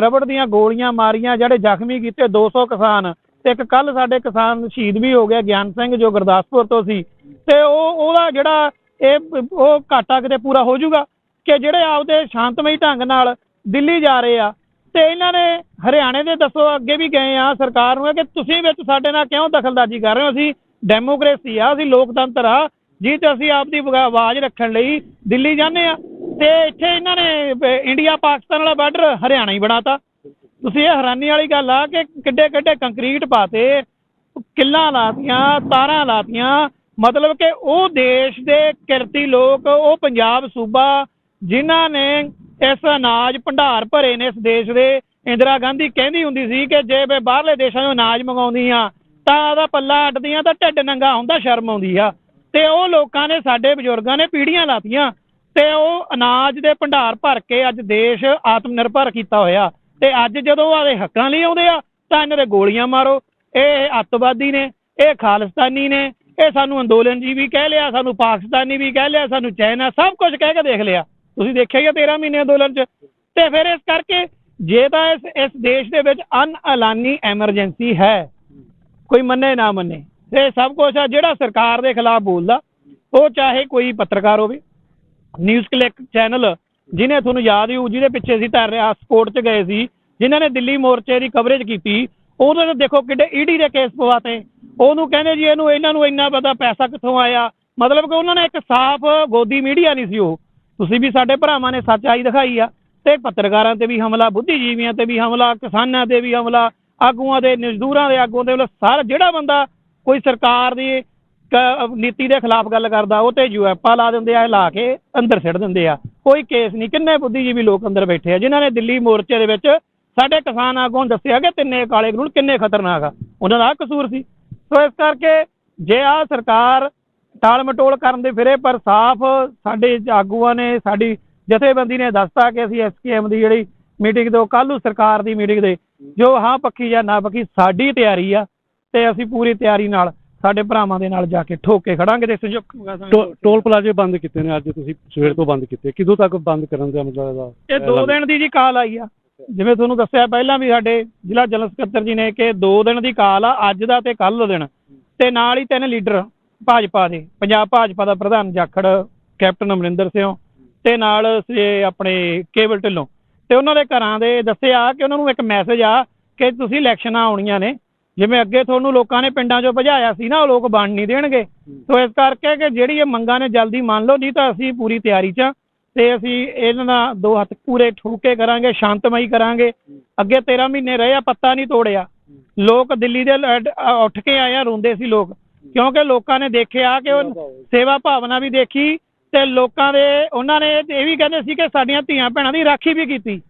ਰਬੜ ਦੀਆਂ ਗੋਲੀਆਂ ਮਾਰੀਆਂ, ਜਿਹੜੇ ਜ਼ਖਮੀ ਕੀਤੇ 200 ਕਿਸਾਨ ਤੇ ਇੱਕ ਕੱਲ ਸਾਡੇ ਕਿਸਾਨ ਸ਼ਹੀਦ ਵੀ ਹੋ ਗਿਆ, ਗਿਆਨ ਸਿੰਘ ਜੋ ਗੁਰਦਾਸਪੁਰ ਤੋਂ ਸੀ ਤੇ ਉਹ ਉਹਦਾ ਜਿਹੜਾ ਇਹ ਉਹ ਘਾਟਾ ਕਿਤੇ ਪੂਰਾ ਹੋ ਜਾਊਗਾ ਕਿ ਜਿਹੜੇ ਆਪਦੇ ਸ਼ਾਂਤਮਈ ਢੰਗ ਨਾਲ ਦਿੱਲੀ ਜਾ ਰਹੇ ਆ ਤੇ ਇਹਨਾਂ ਨੇ ਹਰਿਆਣੇ ਦੇ ਦੱਸੋ ਅੱਗੇ ਵੀ ਗਏ ਆ ਸਰਕਾਰ ਨੂੰ ਕਿ ਤੁਸੀਂ ਵਿੱਚ ਸਾਡੇ ਨਾਲ ਕਿਉਂ ਦਖਲਦਾਜ਼ੀ ਕਰ ਰਹੇ ਹੋ? ਅਸੀਂ ਡੈਮੋਕ੍ਰੇਸੀ ਆ, ਅਸੀਂ ਲੋਕਤੰਤਰ ਆ, ਜੀ ਤੇ ਅਸੀਂ ਆਪਦੀ ਆਵਾਜ਼ ਰੱਖਣ ਲਈ ਦਿੱਲੀ ਜਾਂਦੇ ਆ। ਤੇ ਇੱਥੇ ਇਹਨਾਂ ਨੇ ਇੰਡੀਆ ਪਾਕਿਸਤਾਨ ਵਾਲਾ ਬਾਰਡਰ ਹਰਿਆਣਾ ਹੀ ਬਣਾਤਾ। ਤੁਸੀਂ ਇਹ ਹੈਰਾਨੀ ਵਾਲੀ ਗੱਲ ਆ ਕਿ ਕਿੱਡੇ ਕਿੱਡੇ ਕੰਕਰੀਟ ਪਾਤੇ, ਕਿੱਲਾਂ ਲਾਤੀਆਂ, ਤਾਰਾਂ ਲਾਤੀਆਂ ਮਤਲਬ ਕਿ ਉਹ ਦੇਸ਼ ਦੇ ਕਿਰਤੀ ਲੋਕ, ਉਹ ਪੰਜਾਬ ਸੂਬਾ, ਜਿਨ੍ਹਾਂ ਨੇ ਇਸ ਅਨਾਜ ਭੰਡਾਰ ਭਰੇ ਨੇ ਇਸ ਦੇਸ਼ ਦੇ, ਇੰਦਰਾ ਗਾਂਧੀ ਕਹਿੰਦੀ ਹੁੰਦੀ ਸੀ ਕਿ ਜੇ ਮੈਂ ਬਾਹਰਲੇ ਦੇਸ਼ਾਂ ਤੋਂ ਅਨਾਜ ਮੰਗਾਉਂਦੀਆਂ ਤਾਂ ਉਹਦਾ ਪੱਲਾ ਅੱਡਦੀਆਂ ਤਾਂ ਢਿੱਡ ਨੰਗਾ ਹੁੰਦਾ, ਸ਼ਰਮ ਆਉਂਦੀ ਆ। ਤੇ ਉਹ ਲੋਕਾਂ ਨੇ, ਸਾਡੇ ਬਜ਼ੁਰਗਾਂ ਨੇ ਪੀੜੀਆਂ ਲਾਤੀਆਂ, ਤੇ ਉਹ ਅਨਾਜ ਦੇ ਭੰਡਾਰ ਭਰ ਕੇ ਅੱਜ ਦੇਸ਼ ਆਤਮ ਨਿਰਭਰ ਕੀਤਾ ਹੋਇਆ। ਤੇ ਅੱਜ ਜਦੋਂ ਆਦੇ ਹੱਕਾਂ ਲਈ ਆਉਂਦੇ ਆ, ਤਾਂ ਇਹਨਾਂ ਦੇ ਗੋਲੀਆਂ ਮਾਰੋ। ਇਹ ਅੱਤਵਾਦੀ ਨੇ, ਇਹ ਖਾਲਿਸਤਾਨੀ ਨੇ ਇਹ ਸਾਨੂੰ ਅੰਦੋਲਨ ਜੀ ਵੀ ਕਹਿ ਲਿਆ, ਸਾਨੂੰ ਪਾਕਿਸਤਾਨੀ ਵੀ ਕਹਿ ਲਿਆ, ਸਾਨੂੰ ਚਾਈਨਾ ਸਭ ਕੁਝ ਕਹਿ ਕੇ ਦੇਖ ਲਿਆ। ਤੁਸੀਂ ਦੇਖਿਆ ਹੀ ਆ 13 ਮਹੀਨੇ ਅੰਦੋਲਨ 'ਚ। ਤੇ ਫਿਰ ਇਸ ਕਰਕੇ ਜੇ ਤਾਂ ਇਸ ਇਸ ਦੇਸ਼ ਦੇ ਵਿੱਚ ਅਨਐਲਾਨੀ ਐਮਰਜੈਂਸੀ ਹੈ, ਕੋਈ ਮੰਨੇ ਨਾ ਮੰਨੇ ਇਹ ਸਭ ਕੁਝ ਆ ਜਿਹੜਾ ਸਰਕਾਰ ਦੇ ਖਿਲਾਫ ਬੋਲਦਾ, ਉਹ ਚਾਹੇ ਕੋਈ ਪੱਤਰਕਾਰ ਹੋਵੇ, ਨਿਊਜ਼ ਕਲਿੱਕ ਚੈਨਲ ਜਿਹਨੇ ਤੁਹਾਨੂੰ ਯਾਦ ਹੀ ਹੋਊ, ਜਿਹਦੇ ਪਿੱਛੇ ਅਸੀਂ ਧਰ ਰਿਹਾ ਸਪੋਰਟ 'ਚ ਗਏ ਸੀ, ਜਿਨ੍ਹਾਂ ਨੇ ਦਿੱਲੀ ਮੋਰਚੇ ਦੀ ਕਵਰੇਜ ਕੀਤੀ ਉਹਨਾਂ ਨੇ ਦੇਖੋ ਕਿੱਡੇ ਈਡੀ ਦੇ ਕੇਸ ਪਵਾਤੇ। ਉਹਨੂੰ ਕਹਿੰਦੇ ਜੀ ਇਹਨੂੰ ਇਹਨਾਂ ਨੂੰ ਇੰਨਾ ਪਤਾ ਪੈਸਾ ਕਿੱਥੋਂ ਆਇਆ। ਮਤਲਬ ਕਿ ਉਹਨਾਂ ਨੇ ਇੱਕ ਸਾਫ਼ ਗੋਦੀ ਮੀਡੀਆ ਨਹੀਂ ਸੀ ਉਹ। ਤੁਸੀਂ ਵੀ ਸਾਡੇ ਭਰਾਵਾਂ ਨੇ ਸੱਚਾਈ ਦਿਖਾਈ ਆ। ਤੇ ਪੱਤਰਕਾਰਾਂ ਤੇ ਵੀ ਹਮਲਾ, ਬੁੱਧੀਜੀਵੀਆਂ ਤੇ ਵੀ ਹਮਲਾ, ਕਿਸਾਨਾਂ ਤੇ ਵੀ ਹਮਲਾ, ਆਗੂਆਂ ਦੇ, ਮਜ਼ਦੂਰਾਂ ਦੇ ਆਗੂਆਂ ਦੇ ਵੱਲੋਂ ਸਾਰਾ ਜਿਹੜਾ ਬੰਦਾ ਕੋਈ ਸਰਕਾਰ ਦੀ ਨੀਤੀ ਦੇ ਖਿਲਾਫ ਗੱਲ ਕਰਦਾ, ਉਹ ਤੇ ਯੂਐਫਆ ਲਾ ਦਿੰਦੇ ਆ ਲਾ ਕੇ ਅੰਦਰ ਸਿੱਟ ਦਿੰਦੇ ਆ। ਕੋਈ ਕੇਸ ਨਹੀਂ। ਕਿੰਨੇ ਬੁੱਧੀਜੀਵੀ ਲੋਕ ਅੰਦਰ ਬੈਠੇ ਆ, ਜਿਨ੍ਹਾਂ ਨੇ ਦਿੱਲੀ ਮੋਰਚੇ ਦੇ ਵਿੱਚ ਸਾਡੇ ਕਿਸਾਨ ਆਗੂਆਂ ਨੂੰ ਦੱਸਿਆ ਕਿ ਤਿੰਨੇ ਕਾਲੇ ਕਾਨੂੰਨ ਕਿੰਨੇ ਖਤਰਨਾਕ ਆ। ਉਹਨਾਂ ਦਾ ਆਹ ਕਸੂਰ ਸੀ। ਸੋ ਇਸ ਕਰਕੇ ਜੇ ਆ ਸਰਕਾਰ ਟਾਲ ਮਟੋਲ ਕਰਨ ਦੇ ਫਿਰੇ ਪਰ ਸਾਫ਼ ਸਾਡੇ ਆਗੂਆਂ ਨੇ ਸਾਡੀ ਜਥੇਬੰਦੀ ਨੇ ਦੱਸਤਾ ਕਿ ਅਸੀਂ ਐਸਕੇਐਮ ਦੀ ਜਿਹੜੀ ਮੀਟਿੰਗ ਤੋਂ ਕੱਲ੍ਹ ਨੂੰ ਸਰਕਾਰ ਦੀ ਮੀਟਿੰਗ ਦੇ ਜੋ ਹਾਂ ਪੱਕੀ ਜਾਂ ਨਾ ਪੱਕੀ ਸਾਡੀ ਤਿਆਰੀ ਆ ਤੇ ਅਸੀਂ ਪੂਰੀ ਤਿਆਰੀ ਨਾਲ ਸਾਡੇ ਭਰਾਵਾਂ ਦੇ ਨਾਲ ਜਾ ਕੇ ਠੋਕ ਕੇ ਖੜਾਂਗੇ ਤੇ ਟੋਲ ਪਲਾਜ਼ੇ ਬੰਦ ਕੀਤੇ ਨੇ ਅੱਜ ਤੁਸੀਂ ਸਵੇਰ ਤੋਂ ਬੰਦ ਕੀਤੇ। ਕਿਦੋਂ ਤੱਕ ਬੰਦ ਕਰਨ ਦਾ ਮਤਲਬ ਇਹ ਦੋ ਦਿਨ ਦੀ ਜੀ ਕਾਲ ਆਈ ਆ। ਜਿਵੇਂ ਤੁਹਾਨੂੰ ਦੱਸਿਆ ਪਹਿਲਾਂ ਵੀ ਸਾਡੇ ਜ਼ਿਲ੍ਹਾ ਜਨਰਲ ਸਕੱਤਰ ਜੀ ਨੇ ਕਿ ਦੋ ਦਿਨ ਦੀ ਕਾਲ ਆ ਅੱਜ ਦਾ ਤੇ ਕੱਲ੍ਹ ਦਾ ਦਿਨ। ਤੇ ਨਾਲ ਹੀ ਤਿੰਨ ਲੀਡਰ ਭਾਜਪਾ ਦੇ ਪੰਜਾਬ ਭਾਜਪਾ ਦਾ ਪ੍ਰਧਾਨ ਜਾਖੜ ਕੈਪਟਨ ਅਮਰਿੰਦਰ ਸਿੰਘ ਤੇ ਨਾਲ ਆਪਣੇ ਕੇਬਲ ਢਿੱਲੋਂ। ਤੇ ਉਹਨਾਂ ਦੇ ਘਰਾਂ ਦੇ ਦੱਸਿਆ ਕਿ ਉਹਨਾਂ ਨੂੰ ਇੱਕ ਮੈਸੇਜ ਆ ਕਿ ਤੁਸੀਂ ਇਲੈਕਸ਼ਨਾਂ ਆਉਣੀਆਂ ਨੇ। ਜਿਵੇਂ ਅੱਗੇ ਤੁਹਾਨੂੰ ਲੋਕਾਂ ਨੇ ਪਿੰਡਾਂ 'ਚੋਂ ਭਜਾਇਆ ਸੀ ਨਾ ਉਹ ਲੋਕ ਬਣ ਨਹੀਂ ਦੇਣਗੇ। ਸੋ ਇਸ ਕਰਕੇ ਕਿ ਜਿਹੜੀ ਇਹ ਮੰਗਾਂ ਨੇ ਜਲਦੀ ਮੰਨ ਲਓ ਨਹੀਂ ਤਾਂ ਅਸੀਂ ਪੂਰੀ ਤਿਆਰੀ 'ਚ ਤੇ ਅਸੀਂ ਇਹਨਾਂ ਦਾ ਦੋ ਹੱਥ ਪੂਰੇ ਠੋਕੇ ਕਰਾਂਗੇ ਸ਼ਾਂਤਮਈ ਕਰਾਂਗੇ। ਅੱਗੇ 13 ਮਹੀਨੇ ਰਹੇ ਆ ਪੱਤਾ ਨਹੀਂ ਤੋੜਿਆ। ਲੋਕ ਦਿੱਲੀ ਦੇ ਉੱਠ ਕੇ ਆਏ ਆ ਰੋਂਦੇ ਸੀ ਲੋਕ। ਕਿਉਂਕਿ ਲੋਕਾਂ ਨੇ ਦੇਖਿਆ ਕਿ ਉਹ ਸੇਵਾ ਭਾਵਨਾ ਵੀ ਦੇਖੀ ਤੇ ਲੋਕਾਂ ਦੇ ਉਹਨਾਂ ਨੇ ਇਹ ਵੀ ਕਹਿੰਦੇ ਸੀ ਕਿ ਸਾਡੀਆਂ ਧੀਆਂ ਭੈਣਾਂ ਦੀ ਰਾਖੀ ਵੀ ਕੀਤੀ।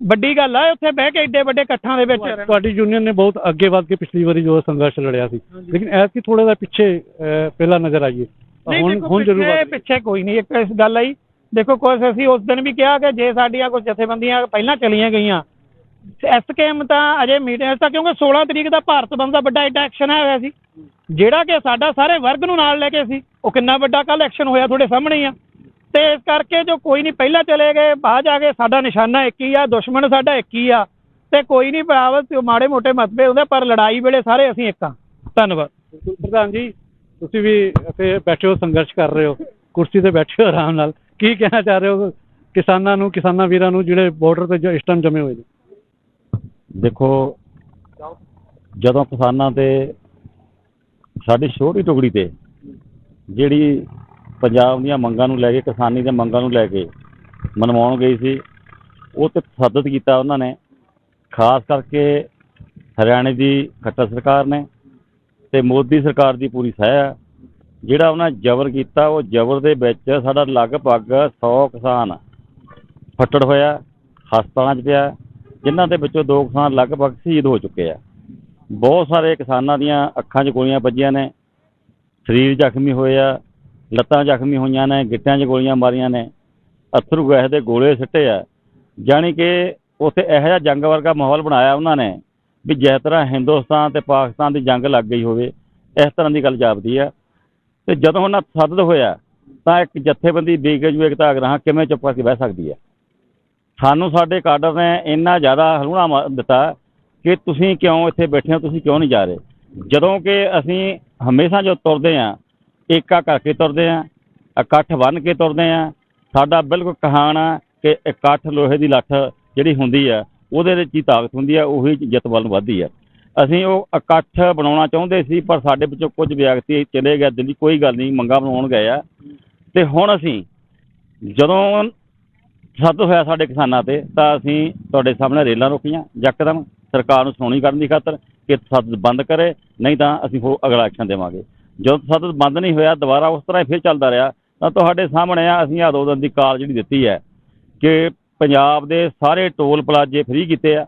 ਵੱਡੀ ਗੱਲ ਆ ਉੱਥੇ ਬਹਿ ਕੇ ਏਡੇ ਵੱਡੇ ਇਕੱਠਾਂ ਦੇ ਵਿੱਚ ਤੁਹਾਡੀ ਯੂਨੀਅਨ ਨੇ ਬਹੁਤ ਅੱਗੇ ਵੱਧ ਕੇ ਪਿਛਲੀ ਵਾਰੀ ਜੋ ਸੰਘਰਸ਼ ਲੜਿਆ ਸੀ। ਲੇਕਿਨ ਐਤਕੀ ਥੋੜਾ ਜਿਹਾ ਪਿੱਛੇ ਪਹਿਲਾਂ ਨਜ਼ਰ ਆਈਏ। ਹੁਣ ਹੁਣ ਜ਼ਰੂਰ। ਪਿੱਛੇ ਕੋਈ ਨਹੀਂ ਇੱਕ ਇਸ ਗੱਲ ਆਈ ਦੇਖੋ ਕੁਝ ਅਸੀਂ ਉਸ ਦਿਨ ਵੀ ਕਿਹਾ ਕਿ ਜੇ ਸਾਡੀਆਂ ਕੁਝ ਜਥੇਬੰਦੀਆਂ ਪਹਿਲਾਂ ਚਲੀਆਂ ਗਈਆਂ ਐਸਕੇਐਮ ਤਾਂ ਅਜੇ ਮੀਟਿੰਗ ਤਾਂ ਕਿਉਂਕਿ 16 ਤਰੀਕ ਦਾ ਭਾਰਤ ਬੰਦ ਦਾ ਵੱਡਾ ਇੱਕ ਐਕਸ਼ਨ ਹੋਇਆ ਸੀ। ਜਿਹੜਾ ਕਿ ਸਾਡਾ ਸਾਰੇ ਵਰਗ ਨੂੰ ਨਾਲ ਲੈ ਕੇ ਸੀ, ਉਹ ਕਿੰਨਾ ਵੱਡਾ ਕੱਲ ਐਕਸ਼ਨ ਹੋਇਆ ਤੁਹਾਡੇ ਸਾਹਮਣੇ ਹੀ ਆ। ਤੇ ਇਸ ਕਰਕੇ ਜੋ ਕੋਈ ਨਹੀਂ ਪਹਿਲਾਂ ਚਲੇ ਗਏ, ਬਾਅਦ ਜਾ ਕੇ ਸਾਡਾ ਨਿਸ਼ਾਨਾ ਇੱਕ ਹੀ ਆ, ਦੁਸ਼ਮਣ ਸਾਡਾ ਇੱਕ ਹੀ ਆ, ਤੇ ਕੋਈ ਨਹੀਂ ਭਰਾਵ ਮਾੜੇ ਮੋਟੇ ਮਤਭੇਦ ਹੁੰਦੇ ਪਰ ਲੜਾਈ ਵੇਲੇ ਸਾਰੇ ਅਸੀਂ ਇੱਕ ਆ। ਧੰਨਵਾਦ। ਪ੍ਰਧਾਨ ਜੀ, ਤੁਸੀਂ ਵੀ ਇੱਥੇ ਬੈਠੇ ਹੋ, ਸੰਘਰਸ਼ ਕਰ ਰਹੇ ਹੋ, ਕੁਰਸੀ ਤੇ ਬੈਠੇ ਹੋ ਆਰਾਮ ਨਾਲ। ਕੀ ਕਹਿਣਾ ਚਾਹ ਰਹੇ ਹੋ ਕਿਸਾਨਾਂ ਨੂੰ, ਕਿਸਾਨਾਂ ਵੀਰਾਂ ਨੂੰ ਜਿਹੜੇ ਬਾਰਡਰ ਤੇ ਜੋ ਇਸ ਟਾਈਮ ਜਮੇ ਹੋਏ ਨੇ? ਦੇਖੋ, ਜਦੋਂ ਕਿਸਾਨਾਂ ਤੇ ਸਾਡੀ ਛੋਟੀ ਟੁਕੜੀ ਤੇ ਜਿਹੜੀ ਪੰਜਾਬ ਦੀਆਂ ਮੰਗਾਂ ਨੂੰ ਲੈ ਕੇ, ਕਿਸਾਨੀ ਦੀਆਂ ਮੰਗਾਂ ਨੂੰ ਲੈ ਕੇ ਮਨਵਾਉਣ ਗਈ ਸੀ, ਉਹ ਤੇ ਤਸੱਦਦ ਕੀਤਾ ਉਹਨਾਂ ਨੇ। ਖਾਸ ਕਰਕੇ ਹਰਿਆਣੇ ਦੀ ਖੱਟਰ ਸਰਕਾਰ ਨੇ ਤੇ ਮੋਦੀ ਸਰਕਾਰ ਦੀ ਪੂਰੀ ਸਹਿ ਹੈ ਜਿਹੜਾ ਉਹਨਾਂ ਜ਼ਬਰ ਕੀਤਾ, ਉਹ ਜ਼ਬਰ ਦੇ ਵਿੱਚ ਸਾਡਾ ਲਗਭਗ 100 ਕਿਸਾਨ ਫੱਟੜ ਹੋਇਆ, ਹਸਪਤਾਲਾਂ 'ਚ ਪਿਆ, ਜਿਨ੍ਹਾਂ ਦੇ ਵਿੱਚੋਂ ਦੋ ਕਿਸਾਨ ਲਗਭਗ ਸ਼ਹੀਦ ਹੋ ਚੁੱਕੇ ਆ। ਬਹੁਤ ਸਾਰੇ ਕਿਸਾਨਾਂ ਦੀਆਂ ਅੱਖਾਂ 'ਚ ਗੋਲੀਆਂ ਵੱਜੀਆਂ ਨੇ, ਸਰੀਰ ਜ਼ਖਮੀ ਹੋਏ ਆ, ਲੱਤਾਂ ਜ਼ਖਮੀ ਹੋਈਆਂ ਨੇ, ਗਿੱਟਿਆਂ 'ਚ ਗੋਲੀਆਂ ਮਾਰੀਆਂ ਨੇ, ਅਥਰੂ ਗੈਸ ਦੇ ਗੋਲੇ ਸਿੱਟੇ ਆ। ਜਾਣੀ ਕਿ ਉੱਥੇ ਇਹੋ ਜਿਹਾ ਜੰਗ ਵਰਗਾ ਮਾਹੌਲ ਬਣਾਇਆ ਉਹਨਾਂ ਨੇ ਵੀ ਜਿਸ ਤਰ੍ਹਾਂ ਹਿੰਦੁਸਤਾਨ ਤੇ ਪਾਕਿਸਤਾਨ ਦੀ ਜੰਗ ਲੱਗ ਗਈ ਹੋਵੇ, ਇਸ ਤਰ੍ਹਾਂ ਦੀ ਗੱਲ ਜਾਪਦੀ ਆ। ਤੇ ਜਦੋਂ ਉਹਨਾਂ ਤਸੱਦਦ ਹੋਇਆ, ਤਾਂ ਇੱਕ ਜਥੇਬੰਦੀ ਬੇਗਜ ਏਕਤਾ ਅਗਰਾਹਾਂ ਕਿਵੇਂ ਚੁੱਪ ਕਰਕੇ ਬਹਿ ਸਕਦੀ ਹੈ? ਸਾਨੂੰ ਸਾਡੇ ਕਾਡਰ ਨੇ ਇੰਨਾ ਜ਼ਿਆਦਾ ਹਲੂਣਾ ਮਾ- ਦਿੱਤਾ ਕਿ ਤੁਸੀਂ ਕਿਉਂ ਇੱਥੇ ਬੈਠੇ ਹੋ, ਤੁਸੀਂ ਕਿਉਂ ਨਹੀਂ ਜਾ ਰਹੇ? ਜਦੋਂ ਕਿ ਅਸੀਂ ਹਮੇਸ਼ਾ ਜੋ ਤੁਰਦੇ ਆ ਏਕਾ ਕਰਕੇ ਤੁਰਦੇ ਆ ਇਕੱਠ ਬੰਨ ਕੇ ਤੁਰਦੇ ਆ ਸਾਡਾ ਬਿਲਕੁਲ ਕਹਾਣ ਆ ਕਿ ਇਕੱਠ ਲੋਹੇ ਦੀ ਲੱਠ ਜਿਹੜੀ ਹੁੰਦੀ ਆ, ਉਹਦੇ ਵਿੱਚ ਹੀ ਤਾਕਤ ਹੁੰਦੀ ਆ, ਉਹੀ ਜਿੱਤ ਵੱਲ ਨੂੰ ਵੱਧਦੀ ਆ। ਅਸੀਂ ਉਹ ਇਕੱਠ ਬਣਾਉਣਾ ਚਾਹੁੰਦੇ ਸੀ, ਪਰ ਸਾਡੇ ਵਿੱਚੋਂ ਕੁਝ ਵਿਅਕਤੀ ਚਲੇ ਗਏ, ਦਿੱਲੀ ਕੋਈ ਗੱਲ ਨਹੀਂ, ਮੰਗਾ ਬਣਾਉਣ ਗਏ ਆ। ਤੇ ਹੁਣ ਅਸੀਂ ਜਦੋਂ ਸੱਦ ਹੋਇਆ ਸਾਡੇ ਕਿਸਾਨਾਂ ਤੇ, ਤਾਂ ਅਸੀਂ ਤੁਹਾਡੇ ਸਾਹਮਣੇ ਰੇਲਾਂ ਰੋਕੀਆਂ, ਯਕਦਮ ਸਰਕਾਰ ਨੂੰ ਸੁਣਾਉਣੀ ਕਰਨ ਦੀ ਖਾਤਰ ਕਿ ਸੱਦ ਬੰਦ ਕਰੇ, ਨਹੀਂ ਤਾਂ ਅਸੀਂ ਹੋਰ ਅਗਲਾ ਐਕਸ਼ਨ ਦੇਵਾਂਗੇ। ਜਦੋਂ ਸੱਦ ਬੰਦ ਨਹੀਂ ਹੋਇਆ, ਦੁਬਾਰਾ ਉਸ ਤਰ੍ਹਾਂ ਹੀ ਫਿਰ ਚੱਲਦਾ ਰਿਹਾ, ਤਾਂ ਤੁਹਾਡੇ ਸਾਹਮਣੇ ਆ, ਅਸੀਂ ਆ ਦੋ ਦਿਨ ਦੀ ਕਾਲ ਜਿਹੜੀ ਦਿੱਤੀ ਹੈ ਕਿ ਪੰਜਾਬ ਦੇ ਸਾਰੇ ਟੋਲ ਪਲਾਜ਼ੇ ਫ੍ਰੀ ਕੀਤੇ ਆ।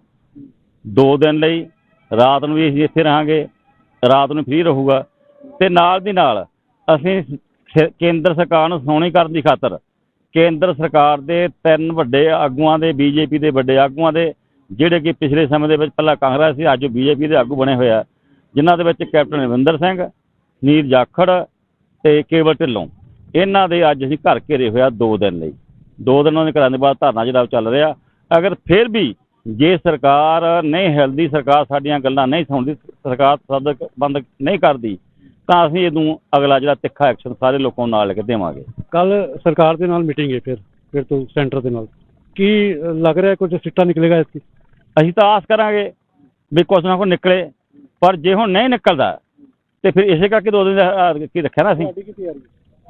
ਦੋ ਦਿਨ ਲਈ ਰਾਤ ਨੂੰ ਵੀ ਅਸੀਂ ਇੱਥੇ ਰਹਾਂਗੇ, ਰਾਤ ਨੂੰ ਫ੍ਰੀ ਰਹੂਗਾ। ਤੇ ਨਾਲ ਦੀ ਨਾਲ ਅਸੀਂ ਕੇਂਦਰ ਸਰਕਾਰ ਨੂੰ ਸੋਹਣੀ ਕਰਨ ਦੀ ਖਾਤਰ ਕੇਂਦਰ ਸਰਕਾਰ ਦੇ ਤਿੰਨ ਵੱਡੇ ਆਗੂਆਂ ਦੇ ਬੀਜੇਪੀ ਦੇ ਵੱਡੇ ਆਗੂਆਂ ਦੇ, ਜਿਹੜੇ ਕਿ ਪਿਛਲੇ ਸਮੇਂ ਦੇ ਵਿੱਚ ਪਹਿਲਾਂ ਕਾਂਗਰਸ ਸੀ, ਅੱਜ ਬੀਜੇਪੀ ਦੇ ਆਗੂ ਬਣੇ ਹੋਇਆ ਜਿਨ੍ਹਾਂ ਦੇ ਵਿੱਚ ਕੈਪਟਨ ਅਮਰਿੰਦਰ ਸਿੰਘ, ਨੀਰ ਜਾਖੜ ਤੇ ਕੇਵਲ ਢਿੱਲੋਂ। ਇਹਨਾਂ ਦੇ ਅੱਜ ਅਸੀਂ ਘਰ ਘੇਰੇ ਹੋਇਆ ਦੋ ਦਿਨ ਲਈ। ਦੋ ਦਿਨ ਉਹਨਾਂ ਦੇ ਘਰਾਂ ਦੇ ਬਾਅਦ ਧਰਨਾ ਜਿਹੜਾ ਉਹ ਚੱਲ ਰਿਹਾ। ਅਗਰ ਫਿਰ ਵੀ ਜੇ ਸਰਕਾਰ ਨਹੀਂ ਹਿਲਦੀ ਸਰਕਾਰ ਸਾਡੀਆਂ ਗੱਲਾਂ ਨਹੀਂ ਸੁਣਦੀ ਸਰਕਾਰ ਸਦਕ ਬੰਦ ਨਹੀਂ ਕਰਦੀ ਤਾਂ ਅਸੀਂ ਇਹਨੂੰ ਅਗਲਾ ਜਿਹੜਾ ਤਿੱਖਾ ਐਕਸ਼ਨ ਸਾਰੇ ਲੋਕਾਂ ਨਾਲ ਲੈ ਕੇ ਦੇਵਾਂਗੇ। ਕੱਲ ਸਰਕਾਰ ਦੇ ਨਾਲ ਮੀਟਿੰਗ ਹੈ ਫਿਰ ਫਿਰ ਤੋਂ ਸੈਂਟਰ ਦੇ ਨਾਲ। ਕੀ ਲੱਗ ਰਿਹਾ ਕੁਝ ਸਿੱਟਾ ਨਿਕਲੇਗਾ ਇਸ ਅਸੀਂ ਤਾਂ ਆਸ ਕਰਾਂਗੇ ਵੀ ਕੁਛ ਨਾ ਕੁਛ ਨਿਕਲੇ ਪਰ ਜੇ ਹੁਣ ਨਹੀਂ ਨਿਕਲਦਾ ਤੇ ਫਿਰ ਇਸੇ ਕਰਕੇ ਦੋ ਦਿਨ ਦਾ ਕੀ ਰੱਖਿਆ ਨਾ ਅਸੀਂ? ਕੀ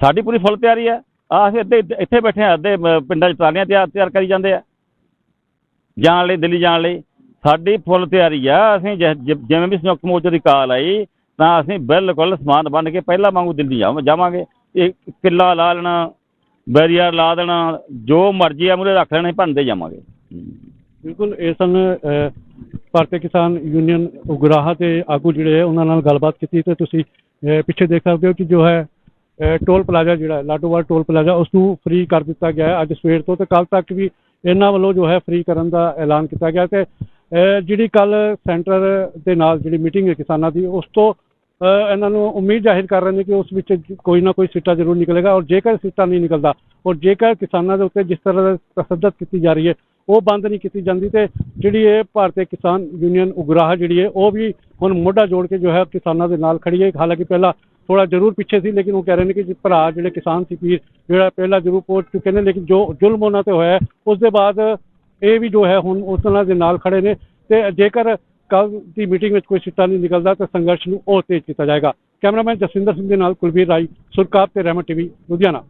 ਸਾਡੀ ਪੂਰੀ ਫੁੱਲ ਤਿਆਰੀ ਹੈ। ਆ ਅਸੀਂ ਇੱਥੇ ਬੈਠੇ ਹਾਂ ਅੱਧੇ ਪਿੰਡਾਂ 'ਚ ਟਰਾਲੀਆਂ ਤਿਆਰ ਤਿਆਰ ਕਰੀ ਜਾਂਦੇ ਆ। ਜਾਣ ਲਈ ਦਿੱਲੀ ਜਾਣ ਲਈ। ਸਾਡੀ ਫੁੱਲ ਤਿਆਰੀ ਆ ਅਸੀਂ ਜਿ- ਜਿਵੇਂ ਵੀ ਸੰਯੁਕਤ ਮੋਰਚੇ ਦੀ ਕਾਲ ਆਈ ਤਾਂ ਅਸੀਂ ਬਿਲਕੁਲ ਸਮਾਨ ਬੰਨ ਕੇ ਪਹਿਲਾਂ ਵਾਂਗੂ ਦਿੱਲੀ ਜਾਵਾਂ ਜਾਵਾਂਗੇ। ਇਹ ਕਿੱਲਾ ਲਾ ਲੈਣਾ ਬੈਰੀਅਰ ਲਾ ਦੇਣਾ ਜੋ ਮਰਜ਼ੀ ਆ ਮੂਰੇ ਰੱਖ ਲੈਣਾ ਅਸੀਂ ਭੰਨਦੇ ਜਾਵਾਂਗੇ। ਬਿਲਕੁਲ ਇਹ ਸਨ ਭਾਰਤੀ ਕਿਸਾਨ ਯੂਨੀਅਨ ਉਗਰਾਹਾ ਦੇ ਆਗੂ ਜਿਹੜੇ ਹੈ ਉਹਨਾਂ ਨਾਲ ਗੱਲਬਾਤ ਕੀਤੀ ਤੇ ਤੁਸੀਂ ਪਿੱਛੇ ਦੇਖ ਸਕਦੇ ਹੋ ਕਿ ਜੋ ਹੈ ਟੋਲ ਪਲਾਜ਼ਾ ਜਿਹੜਾ ਹੈ, ਲਾਡੋਵਾਲ ਟੋਲ ਪਲਾਜ਼ਾ ਉਸ ਨੂੰ ਫ੍ਰੀ ਕਰ ਦਿੱਤਾ ਗਿਆ ਹੈ। ਅੱਜ ਸਵੇਰ ਤੋਂ ਤੇ ਕੱਲ ਤੱਕ ਵੀ ਇਹਨਾਂ ਵੱਲੋਂ ਜੋ ਹੈ ਫ੍ਰੀ ਕਰਨ ਦਾ ਐਲਾਨ ਕੀਤਾ ਗਿਆ ਤੇ ਜਿਹੜੀ ਕੱਲ ਸੈਂਟਰ ਦੇ ਨਾਲ ਜਿਹੜੀ ਮੀਟਿੰਗ ਹੈ ਕਿਸਾਨਾਂ ਦੀ, ਉਸ ਤੋਂ ਇਹਨਾਂ ਨੂੰ ਉਮੀਦ ਜ਼ਾਹਿਰ ਕਰ ਰਹੇ ਨੇ ਕਿ ਉਸ ਵਿੱਚ ਕੋਈ ਨਾ ਕੋਈ ਸਿੱਟਾ ਜ਼ਰੂਰ ਨਿਕਲੇਗਾ ਔਰ ਜੇਕਰ ਸਿੱਟਾ ਨਹੀਂ ਨਿਕਲਦਾ ਔਰ ਜੇਕਰ ਕਿਸਾਨਾਂ ਦੇ ਉੱਤੇ ਜਿਸ ਤਰ੍ਹਾਂ ਦਾ ਤਸੱਦਦ ਕੀਤੀ ਜਾ ਰਹੀ ਹੈ, ਉਹ ਬੰਦ ਨਹੀਂ ਕੀਤੀ ਜਾਂਦੀ ਤੇ ਜਿਹੜੀ ਇਹ ਭਾਰਤੀ ਕਿਸਾਨ ਯੂਨੀਅਨ ਉਗਰਾਹ ਜਿਹੜੀ ਹੈ, ਉਹ ਵੀ ਹੁਣ ਮੋਢਾ ਜੋੜ ਕੇ ਜੋ ਹੈ ਕਿਸਾਨਾਂ ਦੇ ਨਾਲ ਖੜੀ ਹੈ। ਹਾਲਾਂਕਿ ਪਹਿਲਾਂ ਥੋੜਾ ਜ਼ਰੂਰ ਪਿੱਛੇ ਸੀ, ਲੇਕਿਨ ਉਹ ਕਹਿ ਰਹੇ ਨੇ ਕਿ ਭਰਾ ਜਿਹੜੇ ਕਿਸਾਨ ਸੀ ਪੀਰ, ਜਿਹੜਾ ਪਹਿਲਾਂ ਜ਼ਰੂਰ ਪਹੁੰਚ ਚੁੱਕੇ ਨੇ, ਲੇਕਿਨ ਜੋ ਜ਼ੁਲਮ ਉਹਨਾਂ ਤੇ ਹੋਇਆ ਉਸ ਦੇ ਬਾਅਦ ਇਹ ਵੀ ਜੋ ਹੈ ਹੁਣ ਉਸ ਤਰ੍ਹਾਂ ਦੇ ਨਾਲ ਖੜੇ ਨੇ ਤੇ ਜੇਕਰ ਕੱਲ ਦੀ ਮੀਟਿੰਗ ਵਿੱਚ ਕੋਈ ਸਿੱਟਾ ਨਹੀਂ ਨਿਕਲਦਾ, ਤਾਂ ਸੰਘਰਸ਼ ਨੂੰ ਹੋਰ ਤੇਜ਼ ਕੀਤਾ ਜਾਏਗਾ। ਕੈਮਰਾਮੈਨ ਜਸਵਿੰਦਰ ਸਿੰਘ ਦੇ ਨਾਲ ਕੁਲਵੀਰ ਰਾਈ ਸੁਰਕਾਪ ਤੇ ਰਹਿਮਤ ਟੀਵੀ, ਲੁਧਿਆਣਾ।